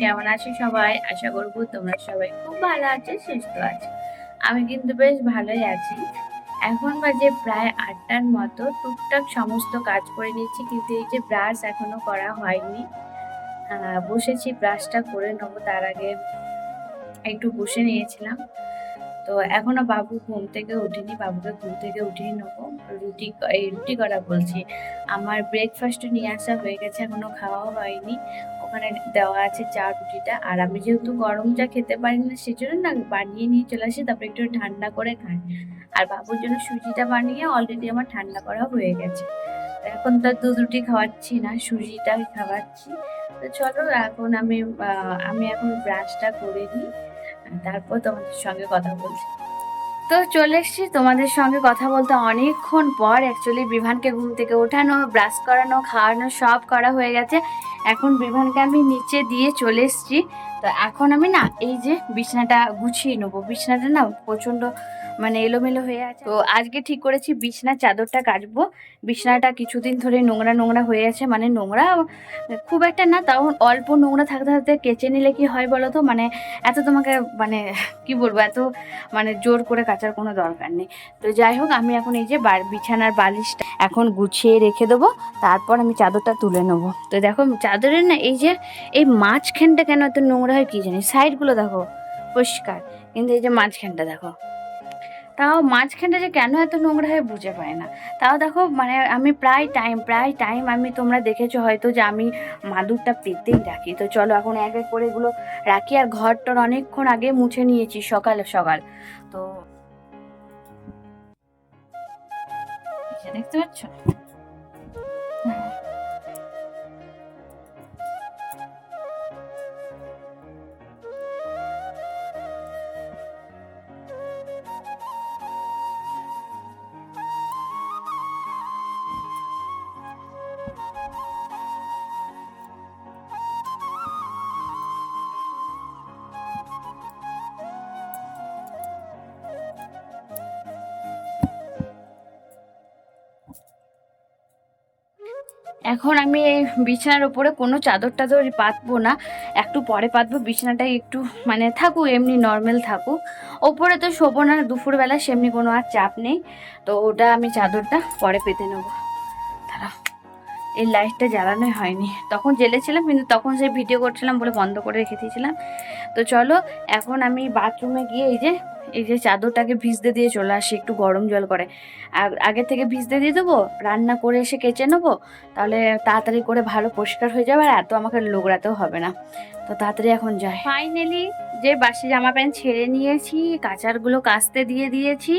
কেমন আছো সবাই? আশা করব তোমরা সবাই খুব ভালো আছো, সুস্থ আছো। আমি কিন্তু বেশ ভালোই আছি। এখন বাজে প্রায় আটটার মতো। টুকটাক সমস্ত কাজ করে নিচ্ছি কিন্তু এই যে ব্রাশ এখনও করা হয়নি। বসেছি, ব্রাশটা করে নেব। তার আগে একটু বসে নিয়েছিলাম। তো এখনও বাবু ঘুম থেকে উঠিনি, বাবুকে ঘুম থেকে উঠিয়ে নেব। রুটি এই রুটি করা বলছি। আমার ব্রেকফাস্ট নিয়ে আসা হয়ে গেছে, এখনও খাওয়া হয়নি। ওখানে দেওয়া আছে চা রুটিটা। আর আমি যেহেতু গরম চা খেতে পারি না, সেজন্য না বানিয়ে নিয়ে চলে আসি, তারপরে একটু ঠান্ডা করে খাই। আর বাবুর জন্য সুজিটা বানিয়ে অলরেডি আমার ঠান্ডা করা হয়ে গেছে। এখন তো দুধ রুটি খাওয়াচ্ছি না, সুজিটাই খাওয়াচ্ছি। তো চলো, এখন আমি আমি এখন ব্রাশটা করে নিই। তারপর তোমাদের সঙ্গে কথা বলছি। তো চলে এসছি তোমাদের সঙ্গে কথা বলতে অনেকক্ষণ পর। অ্যাকচুয়ালি বিভানকে ঘুম থেকে ওঠানো ব্রাশ করানো, খাওয়ানো, সব করা হয়ে গেছে। এখন বিভানকে আমি নিচে দিয়ে চলে এসেছি। তো এখন আমি না, এই যে বিছানাটা গুছিয়ে নেব। বিছানাটা না প্রচণ্ড মানে এলোমেলো হয়ে আছে। তো আজকে ঠিক করেছি বিছানার চাদরটা কাচবো। বিছানাটা কিছুদিন ধরে নোংরা নোংরা হয়ে আছে। মানে নোংরা খুব একটা না, তাও অল্প নোংরা থাকতে থাকতে কেচে নিলে কি হয় বলো তো? মানে এত তোমাকে মানে কি বলব, এত মানে জোর করে কাচার কোনো দরকার নেই। তো যাই হোক, আমি এখন এই যে বিছানার বালিশটা এখন গুছিয়ে রেখে দেবো। তারপর আমি চাদরটা তুলে নেব। তো দেখো চাদরের না এই যে, এই মাঝখানটা কেন এত নোংরা হয় কি জানি? সাইডগুলো দেখো, পরিষ্কার। কিন্তু এই যে মাঝখানটা দেখো। তাও মাঝখানটা যে কেন এত নোংরা হয় বুঝে পায় না। তাও দেখো মানে আমি প্রায় টাইম প্রায় টাইম আমি তোমরা দেখেছ হয়তো যে আমি মাদুরটা পেতেই রাখি। তো চলো এখন এক এক করে এগুলো রাখি আর ঘরটার অনেকক্ষণ আগে মুছে নিয়েছি সকাল সকাল। তো, দেখতে পাচ্ছ? এখন আমি এই বিছানার উপরে কোনো চাদর টাদর পাতবো না। একটু পরে পাতবো বিছানাটা একটু মানে থাকুক, এমনি নর্মাল থাকুক। ওপরে তো শোবো না, দুপুরবেলা সেমনি কোনো আর চাপ নেই। তো ওটা আমি চাদরটা পরে পেতে নেব। দাঁড়াও এই লাইটটা জ্বালানোই হয়নি। তখন জ্বেলেছিলাম, কিন্তু তখন সেই ভিডিও করছিলাম বলে বন্ধ করে রেখে দিয়েছিলাম। তো চলো, এখন আমি বাথরুমে গিয়ে এই যে এই যে চাদরটাকে ভিজতে দিয়ে চলে আসি, একটু গরম জল করে। আগ- থেকে ভিজতে দিয়ে দেবো, রান্না করে এসে কেচে নেব, তাহলে তাড়াতাড়ি করে ভালো পরিষ্কার হয়ে যাবে আর এত আমাকে লোকরাতেও হবে না। তো তাড়াতাড়ি এখন যাই। ফাইনালি যে বাসি জামা প্যান্ট ছেড়ে নিয়েছি, কাচারগুলো কাচতে দিয়ে দিয়েছি,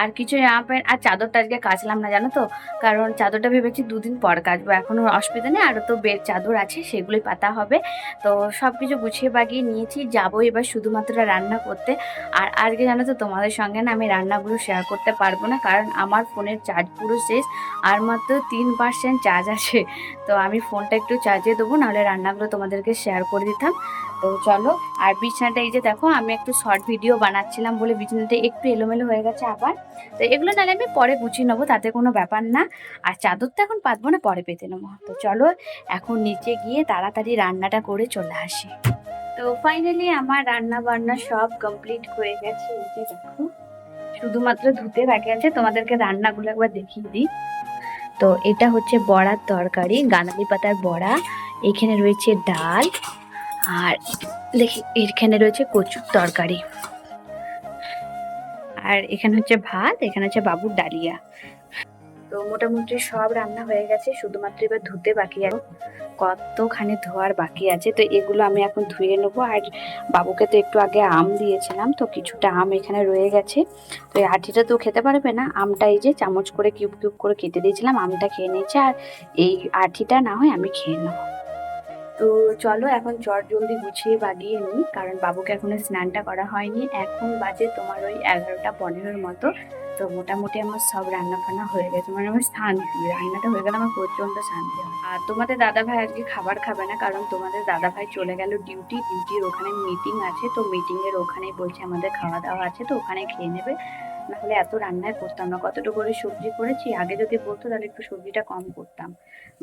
আর কিছু জামা প্যান্ট, আর চাদরটা আজকে কাচলাম না, জানো তো? কারণ চাদরটা ভেবেছি দুদিন পর কাচবো এখনও অসুবিধা নেই আরও তো বেড চাদর আছে, সেগুলোই পাতা হবে। তো সব কিছু গুছিয়ে বাগিয়ে নিয়েছি, যাব এবার শুধুমাত্র রান্না করতে। আর আজকে জানো তো, তোমাদের সঙ্গে না আমি রান্নাগুলো শেয়ার করতে পারব না, কারণ আমার ফোনের চার্জ পুরো শেষ, আর মাত্র তিন পার্সেন্ট চার্জ আছে। তো আমি ফোনটা একটু চার্জে দেবো, নাহলে রান্নাগুলো তোমাদেরকে শেয়ার করে দিতাম। তো চলো, আর বিছানাটা এই যে দেখো, আমি একটু শর্ট ভিডিও বানাচ্ছিলাম বলে বিছানাটা একটু এলোমেলো হয়ে গেছে আবার। তো এগুলো নাহলে আমি পরে গুছিয়ে নেব, তাতে কোনো ব্যাপার না। আর চাদর তো এখন পাতবো না, পরে পেতে নেব। তো চলো, এখন নিচে গিয়ে তাড়াতাড়ি রান্নাটা করে চলে আসি। তো ফাইনালি আমার রান্না বান্না সব কমপ্লিট হয়ে গেছে, এই যে দেখো। শুধুমাত্র ধুতে বাকি আছে, তোমাদেরকে রান্নাগুলো একবার দেখিয়ে দিই। তো এটা হচ্ছে বড়ার তরকারি গানালি পাতার বড়া, এখানে রয়েছে ডাল আর দেখি, এখানে রয়েছে কচুর তরকারি। আর এখানে হচ্ছে ভাত, এখানে হচ্ছে বাবুর ডালিয়া। তো মোটামুটি সব রান্না হয়ে গেছে, শুধুমাত্র এবার ধুতে বাকি আছে। কতখানি ধোয়ার বাকি আছে, তো এগুলো আমি এখন ধুয়ে নেব। আর বাবুকে তো একটু আগে আম দিয়েছিলাম, তো কিছুটা আম এখানে রয়ে গেছে। তো এই আঠিটা তো খেতে পারবে না, আমটা এই যে চামচ করে কিউব কিউব করে কেটে দিয়েছিলাম, আমটা খেয়ে নিয়েছে। আর এই আঠিটা না হয় আমি খেয়ে নেব। তো চলো এখন চট জলদি গুছিয়ে বাগিয়ে নিই, কারণ বাবুকে এখনও স্নানটা করা হয়নি। এখন বাজে তোমার ওই এগারোটা পনেরোর মতো। তো মোটামুটি আমার সব রান্না ফান্না হয়ে গেছে। মানে আমার শান্তি রান্নাটা হয়ে গেলে আমার প্রচণ্ড শান্তি হয়। আর তোমাদের দাদা ভাই আজকে খাবার খাবে না, কারণ তোমাদের দাদা ভাই চলে গেল ডিউটি ডিউটির ওখানে মিটিং আছে। তো মিটিং এর ওখানেই বলছে আমাদের খাওয়া দাওয়া আছে, তো ওখানে খেয়ে নেবে। না হলে এত রান্নায় করতাম না। কতটুকু করে সবজি করেছি আগে যদি বলতো তাহলে একটু সবজিটা কম করতাম।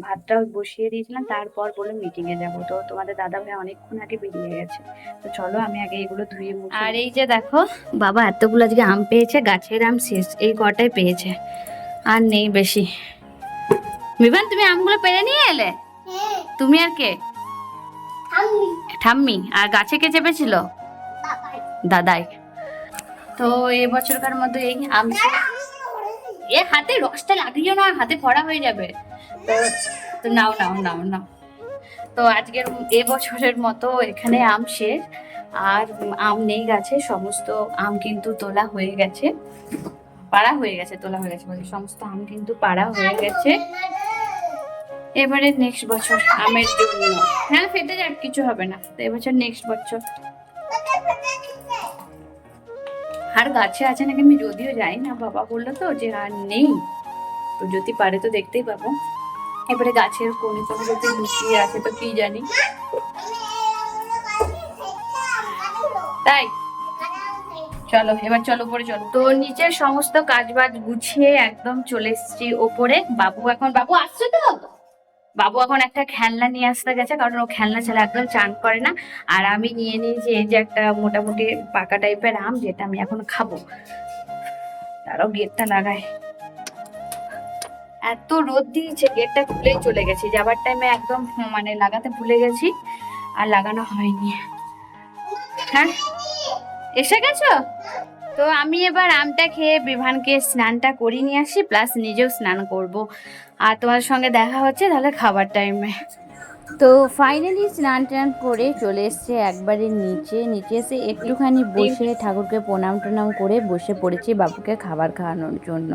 ভাতটাও বসিয়ে দিয়েছিলাম তারপর বলে মিটিংয়ে যাব। তো তোমাদের দাদা ভাই অনেকক্ষণ আগে বেরিয়ে গেছে। তো চলো আমি আগে এগুলো ধুয়ে মুছে আর এই যে দেখো বাবা এতগুলো আজকে আম পেয়েছে গাছের আম শেষ এই কটাই পেয়েছে। আর নেই বেশি। বিভান তুমি আমগুলো পেরে নিয়ে এলে? হ্যাঁ। তুমি আর কে? আমি ঠাম্মি আর গাছে কে চেপেছিল? দাদাই। তো এবছরকার মতো এই আম এ হাতে রসটা লাগিও না, হাতে ফড়া হয়ে যাবে। তো তো নাও নাও নাও নাও। তো আজকের এবছরের মতো এখানে আম শেষ। আর আম নেই গাছে, সমস্ত আম কিন্তু তোলা হয়ে গেছে। পাড়া হয়ে গেছে, তোলা হয়ে গেছে বলে। সমস্ত আম কিন্তু পাড়া হয়ে গেছে। এবারে নেক্সট বছর আমের জন্য। হ্যাঁ ফেটে যাক, কিছু হবে না। তো এবছর নেক্সট বছর। আর গাছে আছে নাকি আমি যদিও যাই না, বাবা বলল তো যে আর নেই। তো যদি পারে তো দেখতেই পাবো। এবারে গাছের কোনে কোনো যদি লুকিয়ে আছে তো কি জানি। তাই? চলো, এবার চলো উপরে চলো। তো নিচের সমস্ত কাজ বাজ গুছিয়ে একদম চলে এসেছি ওপরে। বাবু এখন, বাবু আসছে তো? বাবু এখন একটা খেলনা নিয়ে আসতে গেছে, কারণ ও খেলনা ছাড়া একদম চান করে না। আর আমি নিয়ে নিয়েছি এই যে একটা মোটামুটি পাকা টাইপের আম, যেটা আমি এখন খাব। তারও গেটটা লাগায়। এত রোদ দিয়েছে, গেটটা খুলেই চলে গেছি। যাবার টাইমে একদম মানে লাগাতে ভুলে গেছি, আর লাগানো হয়নি। হ্যাঁ? এসে গেছো? তো আমি এবার আমটা খেয়ে বিভানকে স্নানটা করিয়ে নিয়ে আসি প্লাস নিজেও স্নান করব। আর তোমার সঙ্গে দেখা হচ্ছে তাহলে খাবার টাইমে তো ফাইনালি স্নান টান করে চলে এসছে একবারে নিচে। নিচে এসে একটুখানি বসে ঠাকুরকে প্রণাম টনাম করে বসে পড়েছি বাবুকে খাবার খাওয়ানোর জন্য।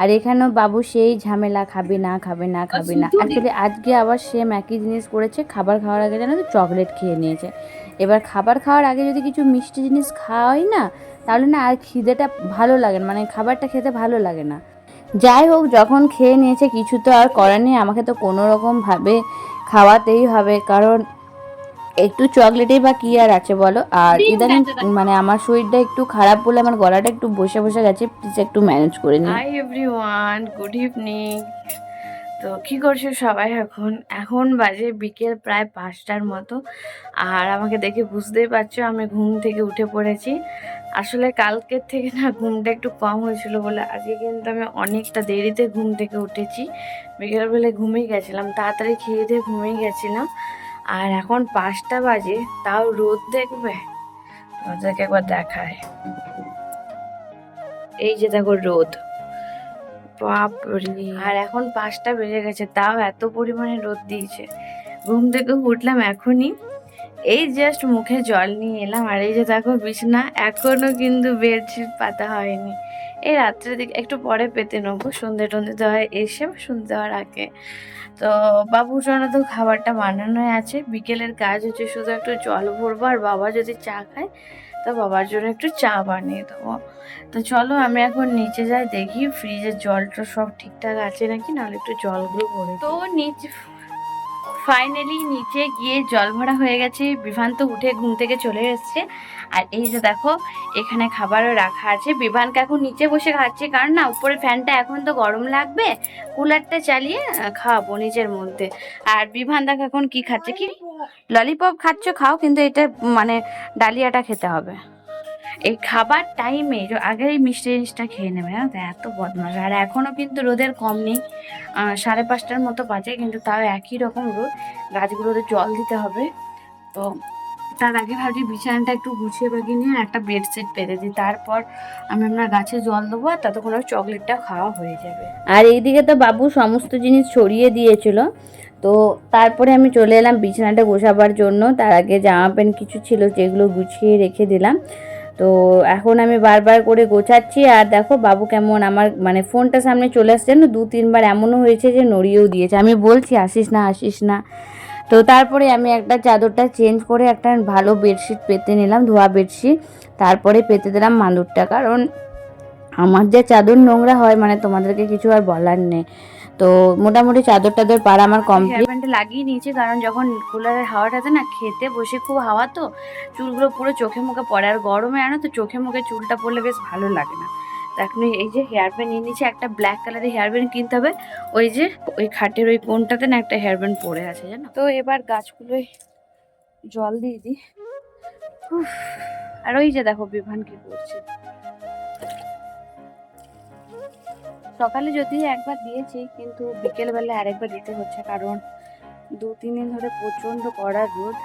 আর এখানেও বাবু সেই ঝামেলা, খাবে না খাবে না খাবে না। অ্যাকচুয়ালি আজকে আবার সেম একই জিনিস করেছে, খাবার খাওয়ার আগে জানো তো চকলেট খেয়ে নিয়েছে। এবার খাবার খাওয়ার আগে যদি কিছু মিষ্টি জিনিস খাওয়াই না, তাহলে না আর খিদেটা ভালো লাগে না মানে খাবারটা খেতে ভালো লাগে না। যাই হোক যখন খেয়ে নিয়েছে কিছু তো আর করার নেই। আমাকে তো কোনো রকমভাবে খাওয়াতেই হবে। কারণ একটু চকলেটেই বা কি আর আছে বলো? আর ইদানিং মানে আমার শরীরটা একটু খারাপ বলে আমার গলাটা একটু বসে বসে গেছে। প্লিজ একটু ম্যানেজ করে নিই হাই এভরিওয়ান গুড ইভিনিং তো কি করছ সবাই এখন? এখন বাজে বিকেল প্রায় পাঁচটার মতো। আর আমাকে দেখে বুঝতেই পারছ আমি ঘুম থেকে উঠে পড়েছি। আসলে কালকের থেকে না ঘুমটা একটু কম হয়েছিল বলে আজকে কিন্তু আমি অনেকটা দেরিতে ঘুম থেকে উঠেছি। বিকেলবেলায় ঘুমিয়ে গেছিলাম, তাড়াতাড়ি খেয়ে দিয়ে ঘুমিয়ে গেছিলাম। আর এখন পাঁচটা বাজে, তাও রোদ দেখবে? তোমাদেরকে একবার দেখায়। এই যে দেখো রোদ। বাপরে। আর এখন পাঁচটা বেজে গেছে, তাও এত পরিমাণে রোদ দিয়েছে। ঘুম থেকে উঠলাম এখনই। এই জাস্ট মুখে জল নিয়ে এলাম আর এই যে দেখো বিছনা এখনও কিন্তু বেডশিট পাতা হয়নি। এই রাত্রের দিকে একটু পরে পেতে নেব সন্ধে টন্ধে দেওয়া এসে সন্ধে দেওয়ার আগে। তো বাবুর জন্য তো খাবারটা বানানোই আছে বিকেলের কাজ হচ্ছে শুধু একটু জল ভরবো আর বাবা যদি চা খায় তো বাবার জন্য একটু চা বানিয়ে দেবো। তো চলো আমি এখন নিচে যাই দেখি ফ্রিজের জলটা সব ঠিকঠাক আছে নাকি নাহলে একটু জলগুলো ভরে তো নিচে ফাইনালি নিচে গিয়ে জল ভরা হয়ে গেছে। বিভান তো উঠে ঘুম থেকে চলে এসছে। আর এই যে দেখো, এখানে খাবারও রাখা আছে। বিভানকে এখন নিচে বসে খাচ্ছে। কারণ না, উপরে ফ্যানটা এখন তো গরম লাগবে। কুলারটা চালিয়ে খাওয়াবো নিজের মধ্যে। আর বিভান দেখো এখন কি খাচ্ছে কি? ললিপপ খাচ্ছ, খাও, কিন্তু এটা মানে ডালিয়াটা খেতে হবে। এই খাবার টাইমে আগে এই মিষ্টি জিনিসটা খেয়ে নেবে হ্যাঁ তো? এত বদমাশ। আর এখনও কিন্তু রোদের কম নেই। সাড়ে পাঁচটার মতো বাজে, কিন্তু তাও একই রকম রোদ। গাছগুলোতে জল দিতে হবে। তো তার আগে ভাবছি বিছানাটা একটু গুছিয়ে বাগিয়ে নিয়ে একটা বেডশিট পেতে দিই। তারপর আমি আপনার গাছে জল দেবো আর ততক্ষণ চকলেটটা খাওয়া হয়ে যাবে। আর এইদিকে তো বাবু সমস্ত জিনিস ছড়িয়ে দিয়েছিল। তো তারপরে আমি চলে এলাম বিছানাটা গোছাবার জন্য। তার আগে জামা প্যান্ট কিছু ছিল, যেগুলো গুছিয়ে রেখে দিলাম। তো এখন আমি বারবার করে গোছাচ্ছি আর দেখো বাবু কেমন আমার মানে ফোনটা সামনে চলে আসছে না দু, তিনবার এমনও হয়েছে যে নড়িয়েও দিয়েছে। আমি বলছি, আসিস না আসিস না। তো তারপরে আমি একটা চাদরটা চেঞ্জ করে একটা ভালো বেডশিট পেতে নিলাম, ধোয়া বেডশিট। তারপরে পেতে দিলাম মাদুরটা। কারণ আমার যে চাদর নোংরা হয় মানে তোমাদেরকে কিছু আর বলার নেই। তো মোটামুটি চাদর টাদর পাড়া আমার কমপ্লিট লাগিয়ে নিয়েছি কারণ যখন কুলারের হাওয়াটাতে না খেতে বসে খুব হাওয়া তো চুলগুলো পুরো চোখে মুখে পড়ে। আর গরমে আনো তো চোখে মুখে চুলটা পড়লে বেশ ভালো লাগে না। এখন এই যে হেয়ার ব্যান্ড নিয়ে নিচ্ছে একটা ব্ল্যাক কালারের হেয়ার ব্যান্ড কিনতে হবে। ওই যে ওই খাটের ওই কোনটাতে না একটা হেয়ার ব্যান্ড পড়ে আছে জানো? তো এবার গাছগুলোই জল দিয়ে দিই। আর ওই যে দেখো বিভান কি করছে। সকালে যদি একবার দিয়েছি, কিন্তু বিকেলবেলা আরেকবার দিতে হচ্ছে কারণ দু, তিন দিন ধরে প্রচণ্ড কড়া রোদ,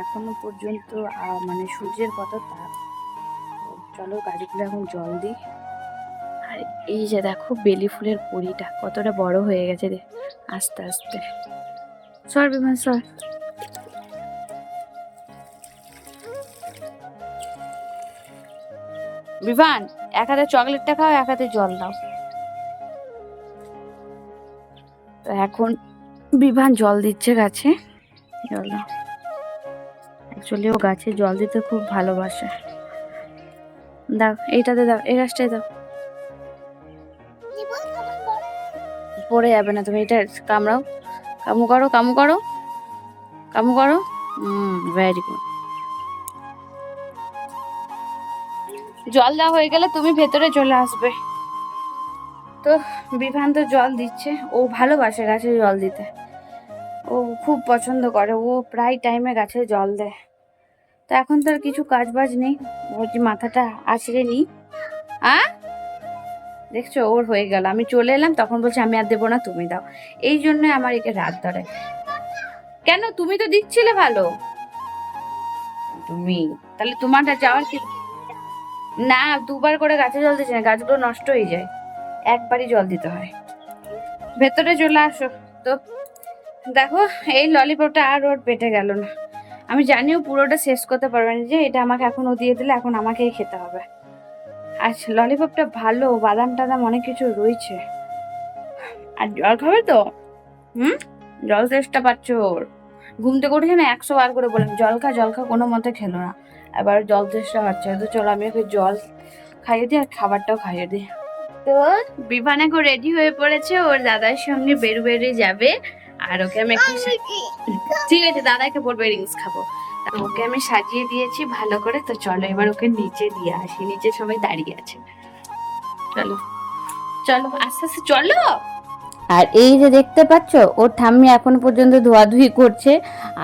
এখনও পর্যন্ত মানে সূর্যের কত তাপ। চলো গাছগুলো এখন জল দিই। আর এই যে দেখো বেলি ফুলের কড়িটা কতটা বড় হয়ে গেছে রে আস্তে আস্তে। সর বিমান সর। বিমান এক হাতে চকলেটটা খাও, এক হাতে জল দাও। তো এখন বিভান জল দিচ্ছে গাছে। জল অ্যাকচুয়ালি ও গাছে জল দিতে খুব ভালোবাসে। দাও, এইটাতে দাও, এই গাছটাই দাও। পড়ে যাবে না তুমি, এটা কামড়াও। কামু করো কামু করো। কামু করো। হুম ভেরি গুড জল দেওয়া হয়ে গেলে তুমি ভেতরে চলে আসবে। তো বিভান তো জল দিচ্ছে। ও ভালোবাসে গাছে জল দিতে। ও খুব পছন্দ করে। ও প্রায় টাইমে গাছে জল দেয়। তো এখন তো আর কিছু কাজ বাজ নেই বলছি মাথাটা আছড়ে নি। আ? দেখছ, ওর হয়ে গেল। আমি চলে এলাম, তখন বলছে, আমি আর দেবো না, তুমি দাও। এই জন্য আমার একে রাত ধরে। কেন? তুমি তো দিচ্ছিলে ভালো। তুমি? তাহলে তোমারটা যাওয়ার কি না, দুবার করে গাছে জল দিচ্ছে না, গাছগুলো নষ্ট হয়ে যায়। একবারই জল দিতে হয়। ভেতরে চলে আসো। তো দেখো, এই ললিপপটা আর ওর পেটে গেল না। আমি জানিও পুরোটা শেষ করতে পারবে না যে এটা আমাকে এখন ও দিয়ে দিলে এখন আমাকেই খেতে হবে। আচ্ছা ললিপপটা ভালো, বাদাম টাদাম অনেক কিছু রয়েছে। আর জল খাবে তো? হুম? জল চেষ্টা পাচ্ছ ওর। ঘুম থেকে উঠে না একশো বার করে বললাম, জল খা জল খা, কোনো মতে খেলো না। এবার জল চেষ্টা পাচ্ছে তো চলো আমি ওকে জল খাইয়ে দিই আর খাবারটাও খাইয়ে দিই। তো বিভান এখন রেডি হয়ে পড়েছে ওর দাদার সঙ্গে বেরু বেরু যাবে। আর ওকে আমি একটু ঠিক আছে দাদাকে বলব রিংস খাব। ওকে আমি সাজিয়ে দিয়েছি ভালো করে তো চলো এবার ওকে নিচে দিয়ে আসি নিচে সবাই দাঁড়িয়ে আছে। চলো চলো আস্তে আস্তে চলো। আর এই যে দেখতে পাচ্ছ, ওর ঠাম্মি এখন পর্যন্ত ধোয়াধুয়ি করছে।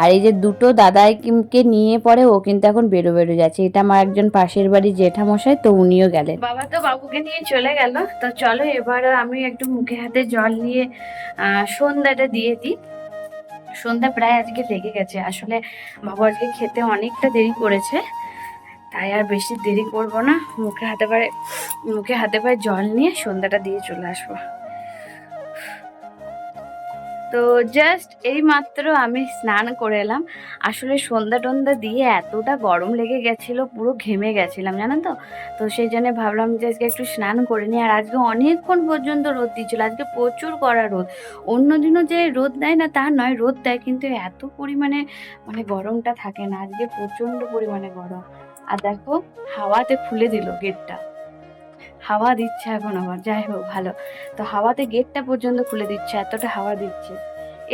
আর এই যে দুটো দাদাইকে নিয়ে পরে ও কিন্তু এখন বেরো বেরো যাচ্ছে। এটা আমার একজন পাশের বাড়ি জেঠামশাই, তো উনিও গেলেন। বাবা তো বাবুকে নিয়ে চলে গেল। তো চলো এবার আমি একটু মুখে হাতে জল নিয়ে সন্ধ্যাটা দিয়ে দিই। সন্ধ্যা প্রায় আজকে লেগে গেছে। আসলে বাবু আজকে খেতে অনেকটা দেরি করেছে, তাই আর বেশি দেরি করব না। মুখে হাতে পায়ে, মুখে হাতে পায়ে জল নিয়ে সন্ধ্যাটা দিয়ে চলে আসব। তো জাস্ট এই মাত্র আমি স্নান করে এলাম। আসলে সন্ধ্যা টন্ধা দিয়ে এতটা গরম লেগে গেছিল, পুরো ঘেমে গেছিলাম জানেন তো? তো সেই জন্য ভাবলাম যে আজকে একটু স্নান করে নিই। আর আজকে অনেকক্ষণ পর্যন্ত রোদ দিচ্ছিল, আজকে প্রচুর কড়া রোদ। অন্য দিনও যে রোদ দেয় না তা নয়, রোদ দেয় কিন্তু এত পরিমাণে মানে গরমটা থাকে না। আজকে প্রচণ্ড পরিমাণে গরম। আর দেখো, হাওয়াতে খুলে দিল গেটটা। হাওয়া দিচ্ছে এখন আবার, যাই হোক, ভালো। তো হাওয়াতে গেটটা পর্যন্ত খুলে দিচ্ছে, এতটা হাওয়া দিচ্ছে।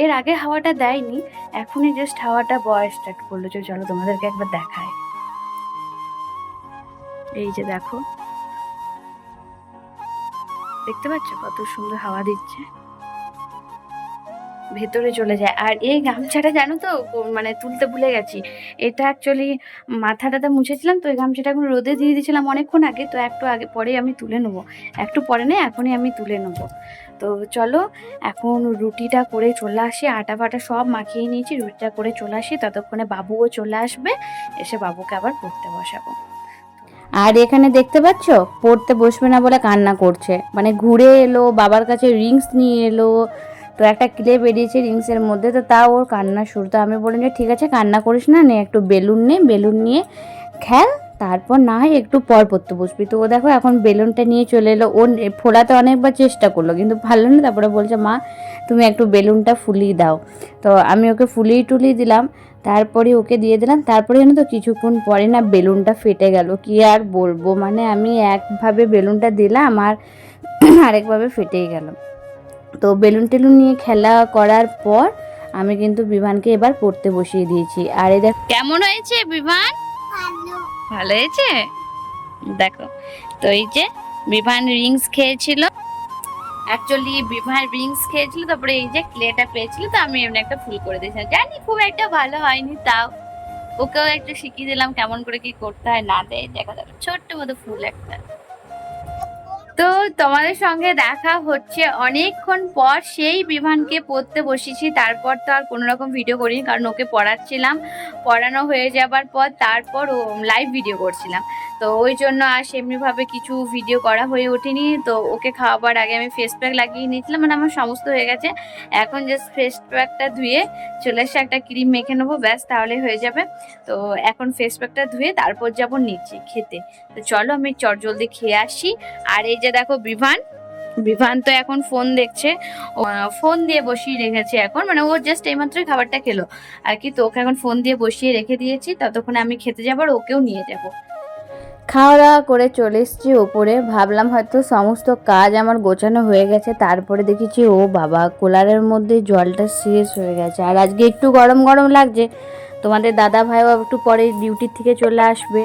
এর আগে হাওয়াটা দেয়নি, এখনই জাস্ট হাওয়াটা বয় স্টার্ট করল। যে চলো তোমাদেরকে একবার দেখায় এই যে দেখো। দেখতে পাচ্ছ কত সুন্দর হাওয়া দিচ্ছে? ভেতরে চলে যায়। আর এই গামছাটা জানো তো মানে তুলতে ভুলে গেছি। এটা অ্যাকচুয়ালি মাথাটাতে মুছেছিলাম, তো এই গামছাটা এখন রোদে দিয়ে দিয়েছিলাম অনেকক্ষণ আগে, তো একটু আগে পরেই আমি তুলে নেব। একটু পরে নেই এখনই আমি তুলে নেব। তো চলো, এখন রুটিটা করে চলে আসি, আটা ফাটা সব মাখিয়ে নিয়েছি, রুটিটা করে চলে আসি, ততক্ষণে বাবুও চলে আসবে, এসে বাবুকে আবার পড়তে বসাবো। আর এখানে দেখতে পাচ্ছ? পড়তে বসবে না বলে কান্না করছে। মানে ঘুরে এলো, বাবার কাছে রিংস নিয়ে এলো তো একটা ক্লে বেরিয়েছে রিংসের মধ্যে, তো তাও ওর কান্না শুরু। তো আমি বললাম যে, ঠিক আছে, কান্না করিস না, নে একটু বেলুন নে, বেলুন নিয়ে খেল, তারপর না হয় একটু পর পড়তে বসবি। তো ও দেখো এখন বেলুনটা নিয়ে চলে এলো। ও ফোলাতে অনেকবার চেষ্টা করল, কিন্তু ভালো না। তারপরে বলছে, মা, তুমি একটু বেলুনটা ফুলিয়ে দাও। তো আমি ওকে ফুলিয়ে টুলিয়ে দিলাম, তারপরে ওকে দিয়ে দিলাম। তারপরে জানো তো, কিছুক্ষণ পরে না বেলুনটা ফেটে গেল। কি আর বলব মানে আমি একভাবে বেলুনটা দিলাম আর আরেকভাবে ফেটেই গেল। তো বেলুন টেলুন নিয়ে খেলা করার পর আমি কিন্তু বিভানকে এবার পড়তে বসিয়ে দিয়েছি। আর এই দেখ কেমন হয়েছে বিমান ভালো। ভালো হয়েছে? দেখো তো এই যে বিভান রিংস খেয়েছিল। অ্যাকচুয়ালি বিভান রিংস খেয়েছিল তারপরে এই যে ক্লেটা পেয়েছিল তো আমি এমনি একটা ফুল করে দিয়েছিলাম। জানি খুব একটা ভালো হয়নি তাও। ওকেও একটু শিখিয়ে দিলাম কেমন করে কি করতে হয় না দেয়। দেখা যাবে ছোট্ট মতো ফুল একটা। তো তোমাদের সঙ্গে দেখা হচ্ছে অনেকক্ষণ পর সেই বিমানকে পড়তে বসেছি। তারপর তো আর কোনো রকম ভিডিও করিনি, কারণ ওকে পড়াচ্ছিলাম। পড়ানো হয়ে যাবার পর তারপর ও লাইভ ভিডিও করছিলাম। তো ওই জন্য আর সেমনিভাবে কিছু ভিডিও করা হয়ে ওঠেনি। তো ওকে খাওয়াবার আগে আমি ফেস প্যাক লাগিয়ে নিয়েছিলাম মানে আমার সমস্ত হয়ে গেছে। এখন জাস্ট ফেস প্যাকটা ধুয়ে চলে এসে একটা ক্রিম মেখে নেব, ব্যাস তাহলে হয়ে যাবে। তো এখন ফেস প্যাকটা ধুয়ে তারপর যাব নিচে খেতে। তো চলো আমি চট জলদি খেয়ে আসি। আর এই যে দেখো বিভান বিভান তো এখন ফোন দেখছে। ফোন দিয়ে বসিয়ে রেখেছে এখন মানে ও জাস্ট এইমাত্রই খাবারটা খেলো। আর কি তো ওকে এখন ফোন দিয়ে বসিয়ে রেখে দিয়েছি, ততক্ষণে আমি খেতে যাব আর ওকেও নিয়ে যাব। খাওয়া দাওয়া করে চলে এসেছি ওপরে। ভাবলাম হয়তো সমস্ত কাজ আমার গোছানো হয়ে গেছে, তারপরে দেখেছি, ও বাবা, কুলারের মধ্যে জলটা শেষ হয়ে গেছে। আর আজকে একটু গরম গরম লাগছে। তোমাদের দাদা ভাইও একটু পরে ডিউটির থেকে চলে আসবে।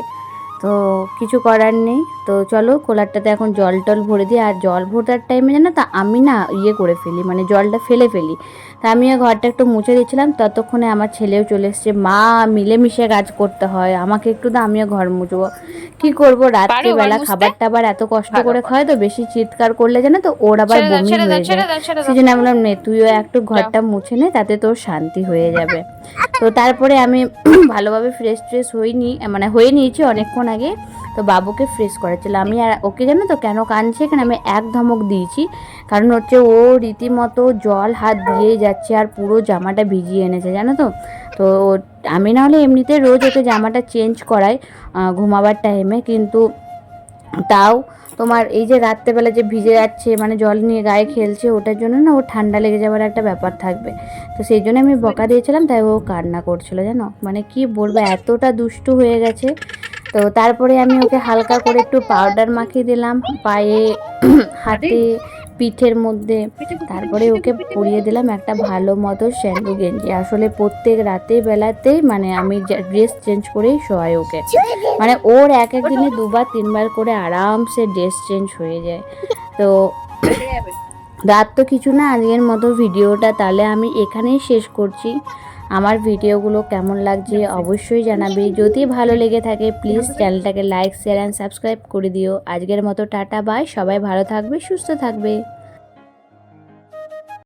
তো কিছু করার নেই। তো চলো কোলারটাতে এখন জল টল ভরে দিই। আর জল ভরতার টাইমে জানো তা আমি না ইয়ে করে ফেলি মানে জলটা ফেলে ফেলি। তা আমি ওই ঘরটা একটু মুছে দিচ্ছিলাম ততক্ষণে আমার ছেলেও চলে এসছে। মা মিলেমিশে কাজ করতে হয় আমাকে একটু তো আমিও ঘর মুছবো। কি করব? রাত্রিবেলা? খাবার টাবার এত কষ্ট করে। খায় তো বেশি চিৎকার করলে জানো তো ওর আবার বমি হয়ে যায়। সেই জন্য আমি বললাম নে তুইও একটু ঘরটা মুছে নে তাতে তোর শান্তি হয়ে যাবে। তো তারপরে আমি ভালোভাবে ফ্রেশ ট্রেশ হইনি মানে হয়ে নিয়েছি অনেকক্ষণ আগে তো বাবুকে ফ্রেশ করাচ্ছিল আমি আর ওকে জানো তো কেন কাঁদছে? এখানে আমি এক ধমক দিয়েছি। কারণ হচ্ছে ও রীতিমতো জল হাত দিয়েই যাচ্ছে আর পুরো জামাটা ভিজিয়ে এনেছে, জানো তো? তো আমি না হলে এমনিতে রোজ ওকে জামাটা চেঞ্জ করাই ঘুমাবার টাইমে কিন্তু তাও তোমার এই যে রাত্রেবেলা যে ভিজে যাচ্ছে মানে জল নিয়ে গায়ে খেলছে, ওটার জন্য না ও ঠান্ডা লেগে যাওয়ার একটা ব্যাপার থাকবে। তো সেই জন্য আমি বকা দিয়েছিলাম, তাই ও কান্না করছিল, জানো? মানে কি বলব, এতটা দুষ্টু হয়ে গেছে তো তারপরে আমি ওকে হালকা করে একটু পাউডার মাখিয়ে দিলাম, পায়ে, হাতে, পিঠের মধ্যে। তারপরে ওকে পরিয়ে দিলাম একটা ভালো মতো স্যান্ডু গেঞ্জি। আসলে প্রত্যেক রাতে বেলাতেই মানে আমি ড্রেস চেঞ্জ করেই শোয়াই ওকে। মানে ওর এক এক দিনে দুবার, তিনবার করে আরামসে ড্রেস চেঞ্জ হয়ে যায়। তো রাত তো কিছু না, আজকের মতো ভিডিওটা তাহলে আমি এখানেই শেষ করছি। আমার ভিডিওগুলো কেমন লাগছে অবশ্যই জানাবে। যদি ভালো লেগে থাকে প্লিজ চ্যানেলটাকে লাইক শেয়ার অ্যান্ড সাবস্ক্রাইব করে দিও। আজকের মতো টাটা বাই সবাই ভালো থাকবে সুস্থ থাকবে।